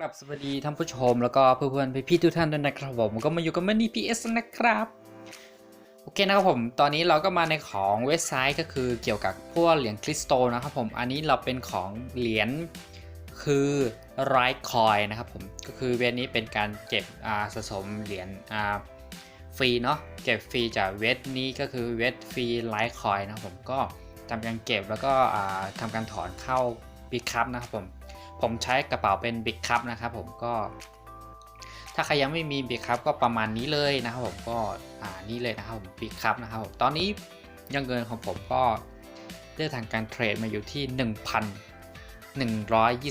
ครับสวัสดีท่านผู้ชมแล้วก็เพื่อนๆพี่ๆทุกท่านด้วยนะครับผมก็มาอยู่กับมันนี่พีเอสนะครับ โอเคนะครับผมตอนนี้เราก็มาในของเว็บไซต์ก็คือเกี่ยวกับพวกเหรียญคริสโตนะครับผมอันนี้เราเป็นของเหรียญคือไรคอยนะครับผมก็คือเว็บนี้เป็นการเก็บอ่าสะสมเหรียญอ่าฟรีเนาะเก็บฟรีจากเว็บนี้ก็คือเว็บฟรีไลท์คอยนะครับผมก็ทำการเก็บแล้วก็อ่าทำการถอนเข้าบิคัพนะครับผม ผมใช้กระเป๋าเป็นบิ๊กคัพนะครับผมก็ถ้าใครยังไม่มีบิ๊กคัพก็ประมาณนี้เลยนะครับผมก็อ่านี่เลยนะครับผมบิ๊กคัพนะครับผมตอนนี้ยังเงินของผมก็ได้ทางการเทรดมาอยู่ที่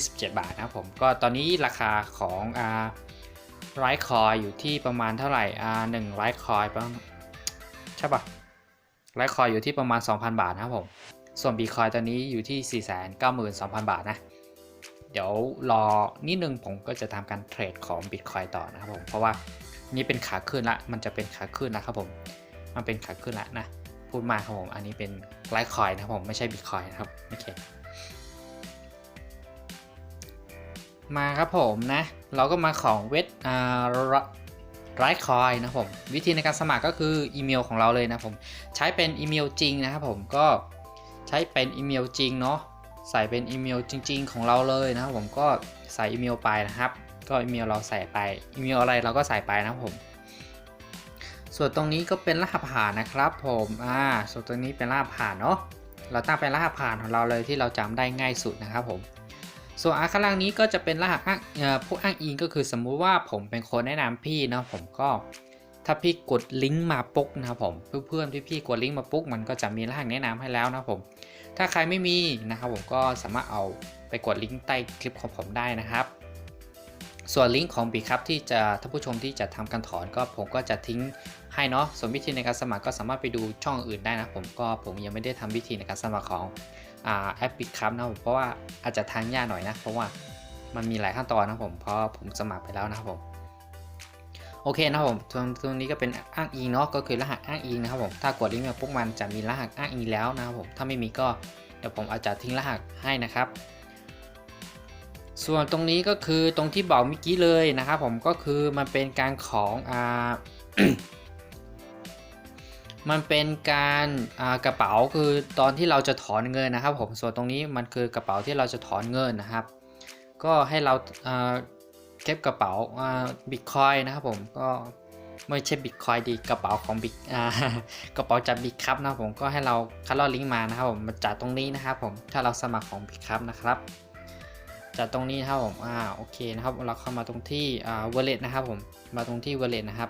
1,127 บาทนะครับผมก็ตอนนี้ราคาของอ่าไรคอยอยู่ที่ประมาณเท่าไหร่อ่าหนึ่งไรคอยประมาณใช่ปะไรคอยอยู่ที่ประมาณ 2,000 บาทนะครับผมส่วนบีคอยตอนนี้อยู่ที่ 492,000 บาทนะ เดี๋ยวรอนิดนึงผมก็จะทำการเทรดของ Bitcoin ต่อนะครับผม เพราะว่านี่เป็นขาขึ้นละ มันจะเป็นขาขึ้นนะครับผม มันเป็นขาขึ้นละนะ พูดมาครับผม อันนี้เป็นไลท์คอยนะครับผม ไม่ใช่ Bitcoin นะครับ โอเค มาครับผมนะ เราก็มาของเว็บอ่าไรคอยนะครับผม วิธีในการสมัครก็คืออีเมลของเราเลยนะผม ใช้เป็นอีเมลจริงนะครับผม ก็ใช้เป็นอีเมลจริงเนาะ ใส่เป็นอีเมลจริง ๆ ของเราเลยนะครับผมก็ใส่อีเมลไปนะครับ ก็อีเมลเราใส่ไปอีเมลอะไรเราก็ใส่ไปนะครับผม ส่วนตรงนี้ก็เป็นรหัสผ่านนะครับผมอ่าส่วนตรงนี้เป็นรหัสผ่านเนาะเราตั้งเป็นรหัสผ่านของเราเลยที่เราจำได้ง่ายสุดนะครับผมส่วนอาข้างล่างนี้ก็จะเป็นรหัสอ้างเอ่อผู้อ้างอิงก็คือสมมุติว่าผมเป็นคนแนะนำพี่นะผมก็ ถ้าพี่กดลิงก์มาปุ๊กนะครับผมเพื่อนๆที่พี่กดลิงก์มาปุ๊กมันก็จะมีรหัสแนะนำให้แล้วนะผม ถ้าใครไม่มีนะครับผมก็สามารถเอาไปกดลิงก์ใต้คลิปของผมได้นะครับ ส่วนลิงก์ของบีครับที่จะท่านผู้ชมที่จะทำการถอนก็ผมก็จะทิ้งให้เนาะส่วนวิธีในการสมัครก็สามารถไปดูช่องอื่นได้นะผมก็ผมยังไม่ได้ทำวิธีในการสมัครของอแอปบิครับนะผมเพราะว่าอาจจะทางยากหน่อยนะ เพราะว่ามันมีหลายขั้นตอนนะผมเพราะผมสมัครไปแล้วนะครับผม โอเคนะครับผมตรงตรงนี้ก็เป็นอ้างอิงเนาะก็คือรหัสอ้างอิงนะครับผมถ้ากดลิงก์มาปุ๊บมันจะมีรหัสอ้างอิงแล้วนะครับผมถ้าไม่มีก็เดี๋ยวผมอาจจะทิ้งรหัสให้นะครับ ส่วนตรงนี้ก็คือตรงที่บอกเมื่อกี้เลยนะครับผมก็คือมันเป็นการของอ่ามันเป็นการกระเป๋าคือตอนที่เราจะถอนเงินนะครับ ผมส่วนตรงนี้มันคือกระเป๋าที่เราจะถอนเงินนะครับ ก็ให้เราอ่า เก็บกระเป๋าบิตคอยนะครับผมก็ไม่ใช่บิตคอยดีกระเป๋าของบิตอ่ากระเป๋าจากบิตครับนะผมก็ให้เราคัดลอกลิงก์มานะครับผมมาจากตรงนี้นะครับผมถ้าเราสมัครของบิตครับนะครับจากตรงนี้นะครับผมอ่าโอเคนะครับเราเข้ามาตรงที่อ่า wallet นะครับผมมาตรงที่ wallet นะครับ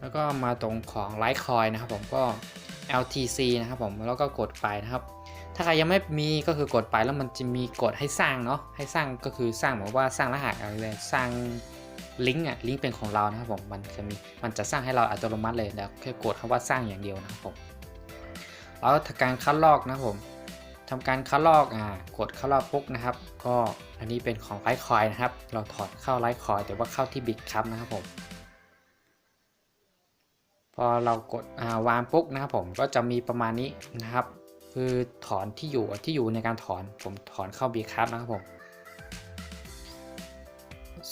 แล้วก็มาตรงของ Litecoin นะครับผมก็ LTC นะครับผมแล้วก็กดไปนะครับ ถ้าใครยังไม่มีก็คือกดไปแล้วมันจะมีกดให้สร้างเนาะให้สร้างก็คือสร้างเหมือนว่าสร้างรหัสอะไรเลยสร้างลิงก์อะลิงก์เป็นของเรานะครับผมมันจะมีมันจะสร้างให้เราอัตโนมัติเลยแล้วแค่กดคำว่าสร้างอย่างเดียวนะครับผมแล้วทำการคัดลอกนะครับผมทำการคัดลอกอ่ากดคัดลอกปุ๊บนะครับ ก็อันนี้เป็นของไลท์คอยนะครับ เราถอดเข้าไลท์คอยแต่ว่าเข้าที่บิตครับนะครับผมพอเรากดอ่าวางปุ๊บนะครับผมก็จะมีประมาณนี้นะครับ คือถอนที่อยู่ที่อยู่ในการถอนผมถอนเข้าบีครับนะครับผม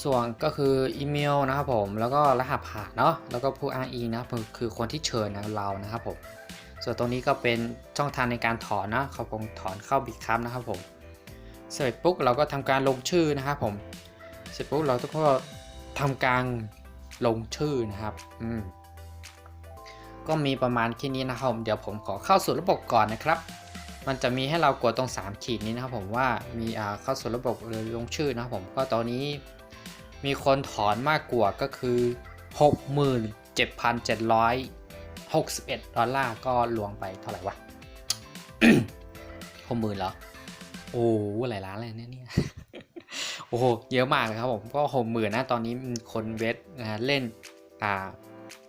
ส่วนก็คืออีเมลนะครับผมแล้วก็รหัสผ่านเนาะแล้วก็ผู้อ้างอิงนะคือคนที่เชิญนะเรานะครับผม ส่วนตรงนี้ก็เป็นช่องทางในการถอนนะเขาคงถอนเข้าบีครับนะครับผมเสร็จปุ๊บเราก็ทำการลงชื่อนะครับผมเสร็จปุ๊บเราก็ทำการลงชื่อนะครับ อืม ก็มีประมาณแค่นี้นะครับผมเดี๋ยวผมขอเข้าสู่ระบบก่อนนะครับ มันจะมีให้เรากดตรง 3 ขีดนี้นะครับผมว่ามีอ่าเข้าสู่ระบบเลยลงชื่อนะครับผมก็ตอนนี้มีคนถอนมากกว่าก็คือ 67,761 ดอลลาร์ก็ลวงไปเท่าไหร่วะหกหมื่นเหรอ โอ้หลายล้านเลยเนี่ยเนี่ยโอ้โห เยอะมากเลยครับผม ก็หกหมื่นนะ ตอนนี้มีคนเวทนะเล่น อ่า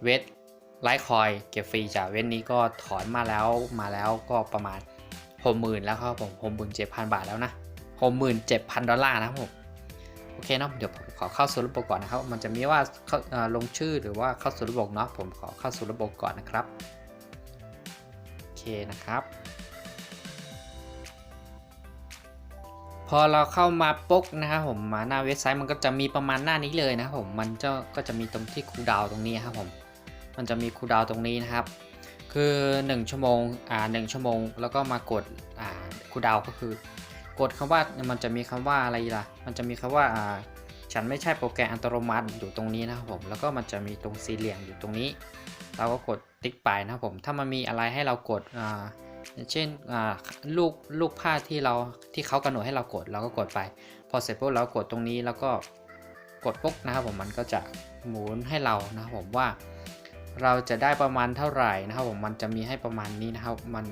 เวท ไลท์คอยเก็บฟรีจากเว็บนี้ก็ถอนมาแล้วมาแล้วก็ประมาณหกหมื่นแล้วครับผมหกหมื่นเจ็ดพันบาทแล้วนะหกหมื่นเจ็ดพันดอลลาร์นะครับผมโอเคเนาะเดี๋ยวผมขอเข้าสู่ระบบก่อนนะครับ มันจะมีว่าเข้าลงชื่อหรือว่าเข้าสู่ระบบเนาะผมขอเข้าสู่ระบบก่อนนะครับโอเคนะครับพอเราเข้ามาปุ๊กนะครับผมมาหน้าเว็บไซต์มันก็จะมีประมาณหน้านี้เลยนะครับผมมันจะก็จะมีตรงที่คูลดาวตรงนี้ครับผม มันจะมีคูลดาวตรงนี้นะครับ คือ 1 ชั่วโมงอ่าหชั่วโมง แล้วก็มากดอ่าคูลดาวก็คือกดคำว่ามันจะมีคำว่าอะไรล่ะ มันจะมีคำว่าอ่าฉันไม่ใช่โปรแกรมอัตโนมัติอยู่ตรงนี้นะครับผม แล้วก็มันจะมีตรงสี่เหลี่ยมอยู่ตรงนี้ เราก็กดติ๊กไปนะครับผม ถ้ามันมีอะไรให้เรากดอ่าเช่นอ่าลูกลูกผ้าที่เราที่เขากำหนดให้เรากดเราก็กดไป พอเสร็จปุ๊บเรากดตรงนี้แล้วก็กดปุ๊บนะครับผมมันก็จะหมุนให้เรานะครับผมว่า เราจะได้ประมาณเท่าไหร่นะครับผมมันจะมีให้ประมาณนี้นะครับ มัน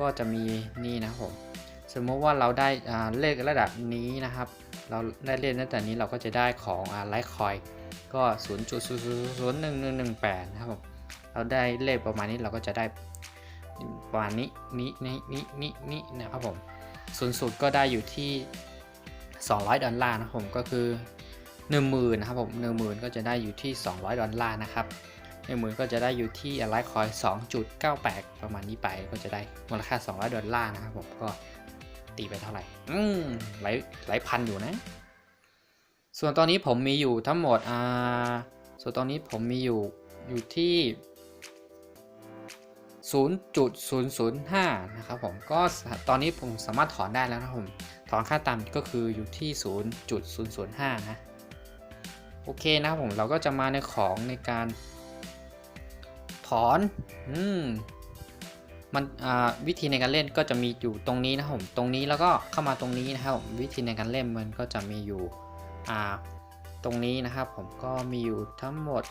ก็จะมีนี่นะครับผมสมมติว่าเราได้เลขระดับนี้นะครับ เราได้เลขตั้งแต่นี้เราก็จะได้ของอ่าไลท์คอยก็ 0 0 0 0 1 1 1 8นะครับผมเราได้เลขประมาณนี้เราก็จะได้ประมาณนี้นี้นี้นี้นี้นี้นะครับผมสูงสุดก็ได้อยู่ที่ 200 ดอลลาร์นะครับผมก็คือ 10,000นะครับผม10,000 ก็จะได้อยู่ที่ 200 ดอลลาร์นะครับ 10,000ก็จะได้อยู่ที่ไลท์คอย 2.98 ประมาณนี้ไปก็จะได้มูลค่า 200 ดอลลาร์นะครับผมก็ตีไปเท่าไหร่ อืมหลายหลายพันอยู่นะ ส่วนตอนนี้ผมมีอยู่ทั้งหมดอ่าส่วนตอนนี้ผมมีอยู่อยู่ที่ 0.005 นะครับผมก็ตอนนี้ผมสามารถถอนได้แล้วนะผมถอนค่าต่ำก็คืออยู่ที่ 0.005 นะ โอเคนะครับผมเราก็จะมาในของในการ ถอนอืมมันวิธีในการเล่นก็จะมีอยู่ตรงนี้นะครับผมตรงนี้แล้วก็เข้ามาตรงนี้นะครับผมวิธีในการเล่นมันก็จะมีอยู่อ่าตรงนี้นะครับผมก็มีอยู่ทั้งหมด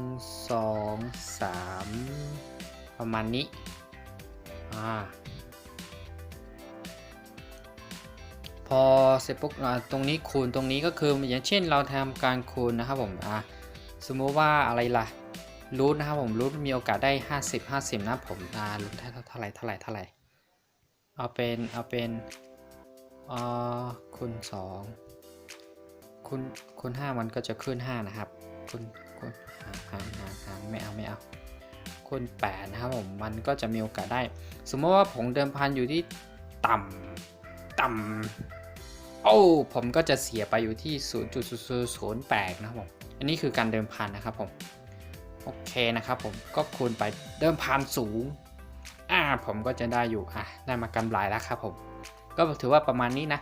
1 2 3 ประมาณนี้อ่าพอเสร็จปุ๊บตรงนี้คูณตรงนี้ก็คืออย่างเช่นเราทำการคูณนะครับผมอ่าสมมติว่าอะไรล่ะ รูทนะครับผมรูทมีโอกาสได้ 50 50 นะผมอ่ารูทเท่าไหร่เท่าไหร่เท่าไหร่เอาเป็นเอาเป็นอ่าคูณ2คูณคูณ5มันก็จะขึ้น 5 นะครับคูณคูณหารหารหารหารไม่เอาไม่เอาคูณ8นะครับผมมันก็จะมีโอกาสได้ สมมติว่าผมเดิมพันอยู่ที่ต่ำต่ำโอ้ผมก็จะเสียไปอยู่ที่ 0.008 นะครับผมอันนี้คือการเดิมพันนะครับผม โอเคนะครับผมก็คูณไปเดิมพันสูงอ่าผมก็จะได้อยู่อะได้มากำไรแล้วครับผม ก็ถือว่าประมาณนี้นะ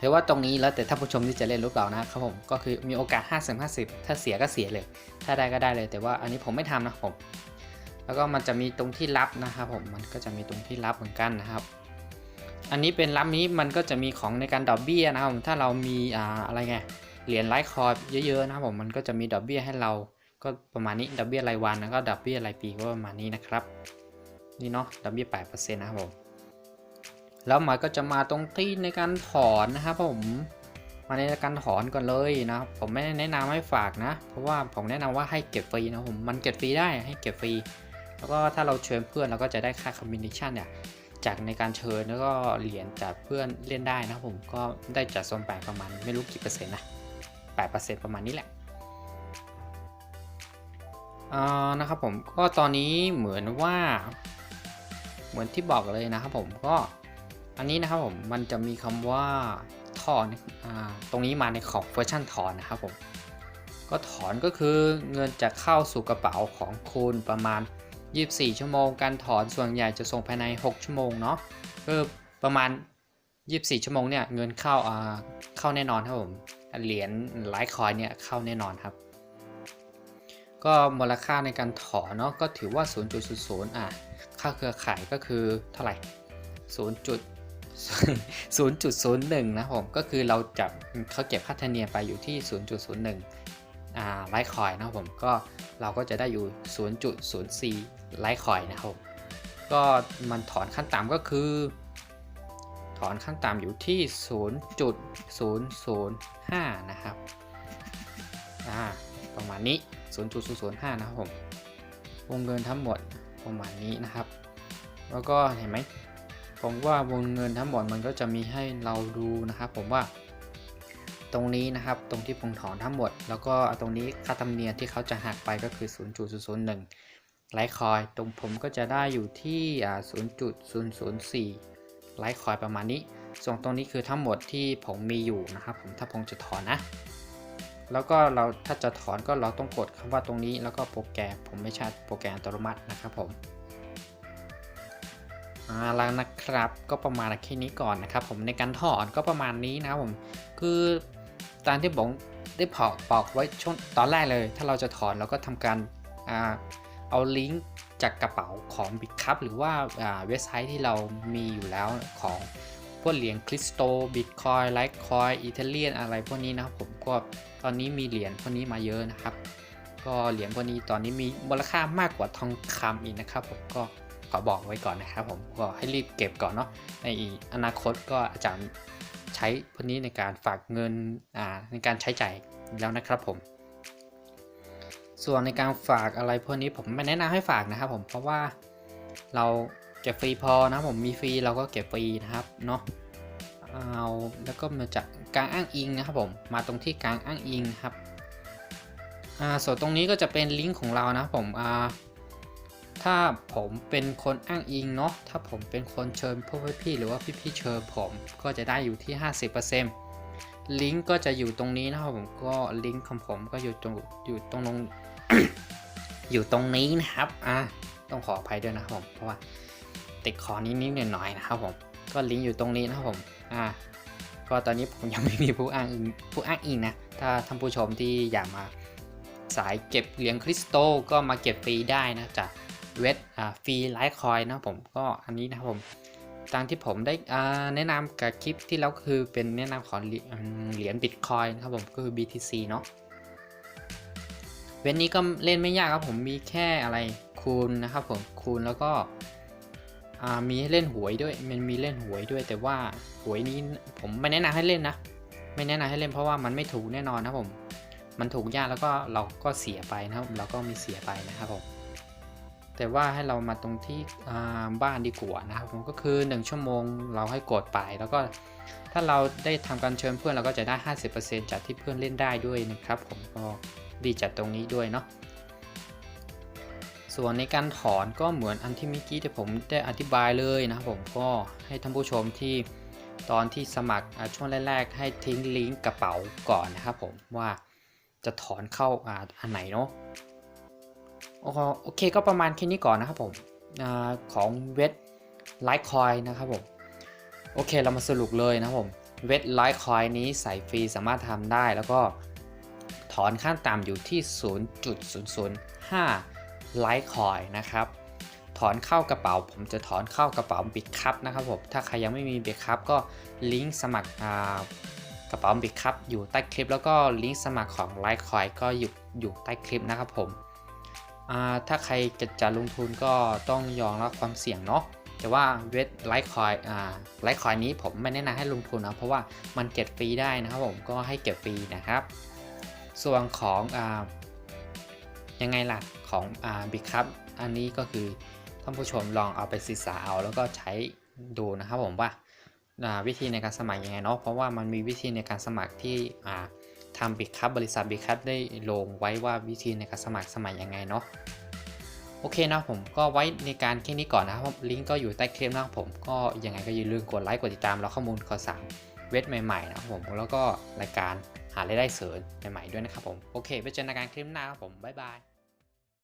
ถือว่าตรงนี้แล้วแต่ท่าผู้ชมที่จะเล่นรูปเรานะครับผมก็คือมีโอกาส 50 50 ถ้าเสียก็เสียเลย ถ้าได้ก็ได้เลย แต่ว่าอันนี้ผมไม่ทำนะผม แล้วก็มันจะมีตรงที่รับนะครับผมมันก็จะมีตรงที่รับเหมือนกันนะครับอันนี้เป็นรับนี้มันก็จะมีของในการดอกเบี้ยนะครับถ้าเรามีอ่าอะไรไงเหรียญไลท์คอยเยอะๆนะครับผมมันก็จะมีดอกเบี้ยให้เรา ก็ประมาณนี้ดอกเบี้ยรายวันแล้วก็ดอกเบี้ยรายปีก็ประมาณนี้นะครับ นี่เนาะดอกเบี้ยแปดเปอร์เซ็นต์นะครับผม แล้วมันก็จะมาตรงที่ในการถอนนะครับผม มาในการถอนก่อนเลยนะ ผมไม่แนะนำให้ฝากนะ เพราะว่าผมแนะนำว่าให้เก็บฟรีนะผม มันเก็บฟรีได้ให้เก็บฟรี แล้วก็ถ้าเราเชิญเพื่อนเราก็จะได้ค่าคอมมิชชั่นเนี่ยจากในการเชิญแล้วก็เหรียญจากเพื่อนเล่นได้นะผมก็ได้จากโซนแปดประมาณไม่รู้กี่เปอร์เซ็นต์นะแปดเปอร์เซ็นต์ประมาณนี้แหละ นะครับผมก็ตอนนี้เหมือนว่า เหมือนที่บอกเลยนะครับผมก็อันนี้นะครับผมมันจะมีคำว่าถอนอตรงนี้มาในของเวอร์ชันถอนนะครับผมก็ถอนก็คือเงินจะเข้าสู่กระเป๋าของคุณประมาณ 24 ชั่วโมง การถอนส่วนใหญ่จะส่งภายใน 6 ชั่วโมงเนาะก็ประมาณ 24 ชั่วโมงเนี่ยเงินเข้าเข้าแน่นอนครับผมเหรียญไลท์คอยเนี่ยเข้าแน่นอนครับ ก็มูลค่าในการถอนเนาะก็ถือว่า 0.00อะค่าเครือข่ายก็คือเท่าไหร่ 0. 0.01 นะผมก็คือเราจะเขาเก็บค่าธรรมเนียมไปอยู่ที่ 0.01อ่าไลท์คอยนะผมก็เราก็จะได้อยู่ 0.04ไลท์คอยนะครับ ก็มันถอนขั้นต่ำก็คือ ถอนขั้นต่ำอยู่ที่ 0.005 นะครับอ่าประมาณนี้ 0.005 นะครับผม วงเงินทั้งหมดประมาณนี้นะครับ แล้วก็เห็นไหม ผมว่าวงเงินทั้งหมดมันก็จะมีให้เราดูนะครับ ผมว่า ตรงนี้นะครับ ตรงที่ผมถอนทั้งหมด แล้วก็ตรงนี้ค่าธรรมเนียมที่เขาจะหักไปก็คือ 0.001ไลท์คอย ตรงผมก็จะได้อยู่ที่ 0.004ไลท์คอยประมาณนี้ ส่วนตรงนี้คือทั้งหมดที่ผมมีอยู่นะครับ ผม ถ้าผมจะถอนนะ แล้วก็เราถ้าจะถอนก็เราต้องกดคำว่าตรงนี้ แล้วก็โปรแกรมผมไม่ใช่โปรแกรมอัตโนมัตินะครับผมอาละนะครับก็ประมาณแค่นี้ก่อนนะครับผมในการถอนก็ประมาณนี้นะครับผมคือตามที่ผมได้พอกบอกไว้ช่วงตอนแรกเลย ถ้าเราจะถอนเราก็ทำการอาเอาลิงก์จากกระเป๋าของ b i t c u p หรือว่าเว็บไซต์ที่เรามีอยู่แล้วของ พวกเหรียญคริสโตบิตคอยไลท์คอยอิตาเลียนอะไรพวกนี้นะครับผมก็ตอนนี้มีเหรียญพวกนี้มาเยอะนะครับ ก็เหรียญพวกนี้ตอนนี้มีมูลค่ามากกว่าทองคำอีกนะครับผมก็ขอบอกไว้ก่อนนะครับผมก็ให้รีบเก็บก่อนเนาะในอนาคตก็อาจารย์ใช้พวกนี้ในการฝากเงินอ่าในการใช้จ่ายแล้วนะครับผม ส่วนในการฝากอะไรพวกนี้ผมไม่แนะนำให้ฝากนะครับผมเพราะว่าเรา เก็บฟรีพอนะผมมีฟรีเราก็เก็บฟรีนะครับเนาะเอาแล้วก็มาจากการอ้างอิงนะครับผมมาตรงที่การอ้างอิงครับอ่าส่วนตรงนี้ก็จะเป็นลิงก์ของเรานะผมอ่าถ้าผมเป็นคนอ้างอิงเนาะถ้าผมเป็นคนเชิญพวกพี่ๆหรือว่าพี่ๆเชิญผมก็จะได้อยู่ที่ 50%ลิงก์ก็จะอยู่ตรงนี้นะครับผมก็ลิงก์ของผมก็อยู่ตรงอยู่ตรงลงอยู่ตรงนี้นะครับอะต้องขออภัยด้วยนะครับผมเพราะว่า ติดคอนิดๆหน่อยๆนะครับผมก็ลิงก์อยู่ตรงนี้นะครับผมอะก็ตอนนี้ผมยังไม่มีผู้อ้างอิงผู้อ้างอิงนะถ้าท่านผู้ชมที่อยากมาสายเก็บเหรียญคริสโตก็มาเก็บฟรีได้นะจากเว็บอ่าฟรีไลท์คอยนะผมก็อันนี้นะครับผมตามที่ผมได้อ่าแนะนำกับคลิปที่แล้วคือเป็นแนะนำของเหรียญอืมเหรียญบิตคอยนะครับผมก็คือ BTC เนาะเว็บนี้ก็เล่นไม่ยากครับผมมีแค่อะไรคูณนะครับผมคูณแล้วก็ อ่ามีให้เล่นหวยด้วยมันมีเล่นหวยด้วย แต่ว่าหวยนี้ผมไม่แนะนำให้เล่นนะ ไม่แนะนำให้เล่นเพราะว่ามันไม่ถูกแน่นอนนะผม มันถูกยากแล้วก็เราก็เสียไปนะครับ เราก็มีเสียไปนะครับผมแต่ว่าให้เรามาตรงที่บ้านดีกว่านะครับผมก็คือ 1 ชั่วโมงเราให้กดไปแล้วก็ถ้าเราได้ทำการเชิญเพื่อนเราก็จะได้ 50%จากที่เพื่อนเล่นได้ด้วยนะครับ ผมก็ดีจัดตรงนี้ด้วยเนาะ ส่วนในการถอนก็เหมือนอันที่เมื่อกี้ที่ผมได้อธิบายเลยนะครับผมก็ให้ท่านผู้ชมที่ตอนที่สมัครช่วงแรกๆให้ทิ้งลิงก์กระเป๋าก่อนนะครับผมว่าจะถอนเข้าอันไหนเนาะโอเคโอเคก็ประมาณแค่นี้ก่อนนะครับผมอของเวทไลท์คอยนะครับผมโอเคเรามาสรุปเลยนะครับผมเวทไลท์คอยนี้ใส่ฟรีสามารถทำได้แล้วก็ถอนขั้นต่ำอยู่ที่ 0.005 ไลท์คอยนะครับถอนเข้ากระเป๋า ผมจะถอนเข้ากระเป๋าบิตคัพนะครับผมถ้าใครยังไม่มีบิตคัพก็ลิงก์สมัครกระเป๋าบิตคัพอยู่ใต้คลิป แล้วก็ลิงก์สมัครของไลท์คอยก็อยู่อยู่ใต้คลิปนะครับผมถ้าใครจะจะลงทุนก็ต้องยอมรับความเสี่ยงเนาะแต่ว่าเวทไลท์คอยไลท์คอยนี้ผมไม่แนะนำให้ลงทุนนะเพราะว่ามันเก็บฟรีได้นะครับผมก็ให้เก็บฟรีนะครับ ส่วนของอยังไงล่ะ ของอ่าบิคัพอันนี้ก็คือท่านผู้ชมลองเอาไปศึกษาเอาแล้วก็ใช้ดูนะครับผมว่าาวิธีในการสมัครยังไงเนาะเพราะว่ามันมีวิธีในการสมัครที่ทำบิคับบริษัทบิคับได้ลงไว้ว่าวิธีในการสมัครสมัครยังไงเนาะโอเคนะผมก็ไว้ในการแค่นี้ก่อนนะครับลิงก์ก็อยู่ใต้คลิปนะผมก็ยังไงก็อย่าลืมกดไลค์กดติดตามแล้วข้อมูลข่าวสารเว็บใหม่ๆนะครับผมแล้วก็รายการหารายได้เสริมใหม่ๆด้วยนะครับผมโอเคไว้เจอกันในการคลิปหน้าครับผมบ๊ายบาย